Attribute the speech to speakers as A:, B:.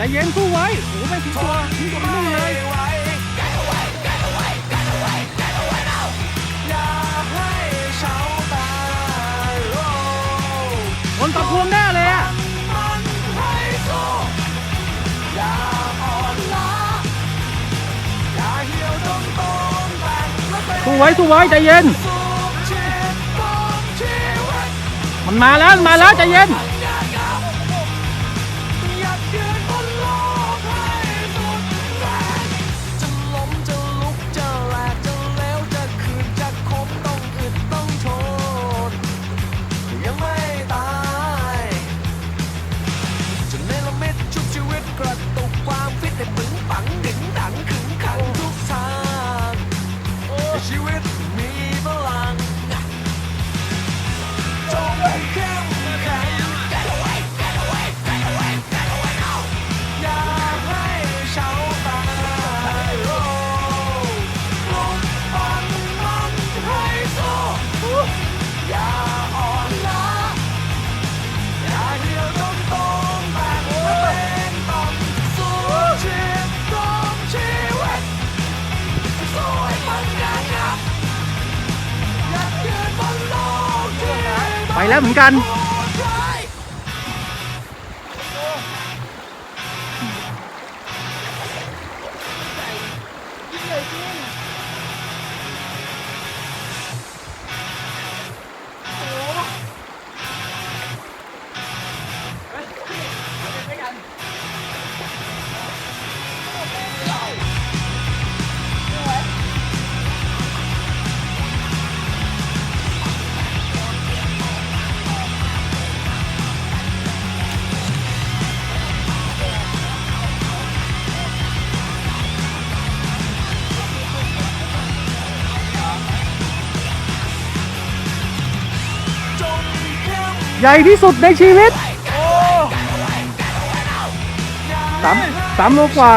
A: ใจเย็นสู้ไว้โอ้ไม่ทิ้ตัวทิ้ตัวไม่ได้เลยคนตะพวงแน่เลยอะ
B: สู้
A: ไว้สู้ไว้ใจเย็น มันมาแล้วมาแล้วใจเย็น
B: Am I ไปแล้วเหมือนกั
A: น
B: เลย
A: ใหญ่ที่สุดในชีวิตสามสามโลกว่า